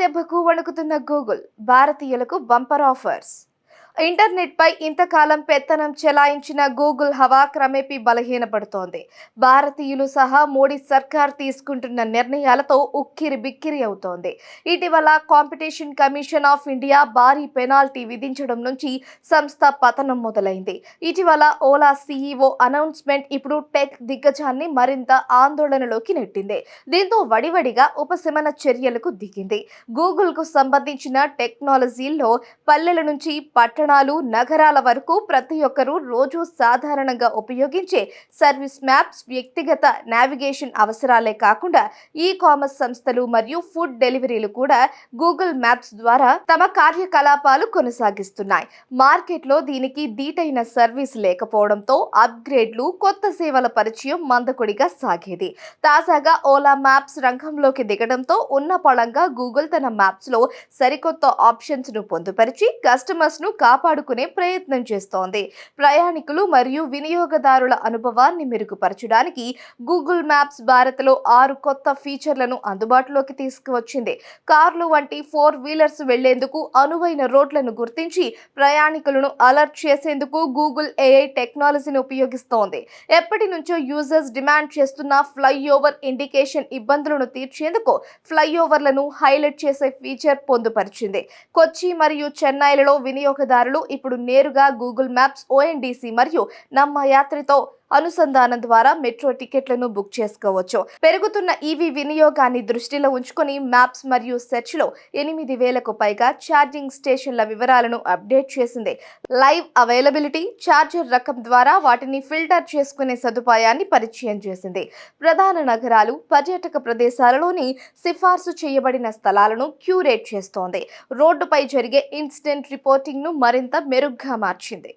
దెబ్బకు వణుకుతున్న గూగుల్ భారతీయులకు బంపర్ ఆఫర్స్. ఇంటర్నెట్ పై ఇంతకాలం పెత్తనం చెలాయించిన గూగుల్ హవా క్రమేపీ బలహీనపడుతోంది. భారతీయులు సహా మోడీ సర్కార్ తీసుకుంటున్న నిర్ణయాలతో ఉక్కిరి బిక్కిరి అవుతోంది. ఇటీవల కాంపిటీషన్ కమిషన్ ఆఫ్ ఇండియా భారీ పెనాల్టీ విధించడం నుంచి సంస్థ పతనం మొదలైంది. ఇటీవల ఓలా సీఈఓ అనౌన్స్మెంట్ ఇప్పుడు టెక్ దిగ్గజాన్ని మరింత ఆందోళనలోకి నెట్టింది. దీంతో వడివడిగా ఉపశమన చర్యలకు దిగింది. గూగుల్కు సంబంధించిన టెక్నాలజీల్లో పల్లెల నుంచి పట్టణ పట్టణాలు నగరాల వరకు ప్రతి ఒక్కరూ రోజు సాధారణంగా ఉపయోగించే సర్వీస్ మ్యాప్స్ వ్యక్తిగత నావిగేషన్ అవసరాలే కాకుండా ఈ కామర్స్ సంస్థలు మరియు ఫుడ్ డెలివరీలు కూడా గూగుల్ మ్యాప్స్ ద్వారా తమ కార్యకలాపాలు కొనసాగిస్తున్నాయి. మార్కెట్లో దీనికి దీటైన సర్వీస్ లేకపోవడంతో అప్గ్రేడ్లు కొత్త సేవల పరిచయం మందకొడిగా సాగేది. తాజాగా ఓలా మ్యాప్స్ రంగంలోకి దిగడంతో ఉన్న పళంగా గూగుల్ తన మ్యాప్స్లో సరికొత్త ఆప్షన్స్ను పొందుపరిచి కస్టమర్స్ను కాపాడుకునే ప్రయత్నం చేస్తోంది. ప్రయాణికులు మరియు వినియోగదారుల అనుభవాన్ని మెరుగుపరచడానికి గూగుల్ మ్యాప్స్ భారత్లో ఆరు కొత్త ఫీచర్లను అందుబాటులోకి తీసుకువచ్చింది. కార్లు వంటి ఫోర్ వీలర్స్ వెళ్ళేందుకు అనువైన రోడ్లను గుర్తించి ప్రయాణికులను అలర్ట్ చేసేందుకు గూగుల్ ఏఐ టెక్నాలజీని ఉపయోగిస్తోంది. ఎప్పటి నుంచో యూజర్స్ డిమాండ్ చేస్తున్న ఫ్లైఓవర్ ఇండికేషన్ ఇబ్బందులను తీర్చేందుకు ఫ్లైఓవర్లను హైలైట్ చేసే ఫీచర్ పొందుపరిచింది. కొచ్చి మరియు చెన్నైలలో వినియోగదారు వినియోగదారులు ఇప్పుడు నేరుగా గూగుల్ మ్యాప్స్ ఓఎన్డీసీ మరియు నమ్మ యాత్రితో అనుసంధానం ద్వారా మెట్రో టికెట్లను బుక్ చేసుకోవచ్చు. పెరుగుతున్న ఈవీ వినియోగాన్ని దృష్టిలో ఉంచుకొని మ్యాప్స్ మరియు సెర్చ్లో ఎనిమిది వేలకు పైగా ఛార్జింగ్ స్టేషన్ల వివరాలను అప్డేట్ చేసింది. లైవ్ అవైలబిలిటీ ఛార్జర్ రకం ద్వారా వాటిని ఫిల్టర్ చేసుకునే సదుపాయాన్ని పరిచయం చేసింది. ప్రధాన నగరాలు పర్యాటక ప్రదేశాలలోని సిఫార్సు చేయబడిన స్థలాలను క్యూరేట్ చేస్తోంది. రోడ్డుపై జరిగే ఇన్సిడెంట్ రిపోర్టింగ్ను మరింత మెరుగ్గా మార్చింది.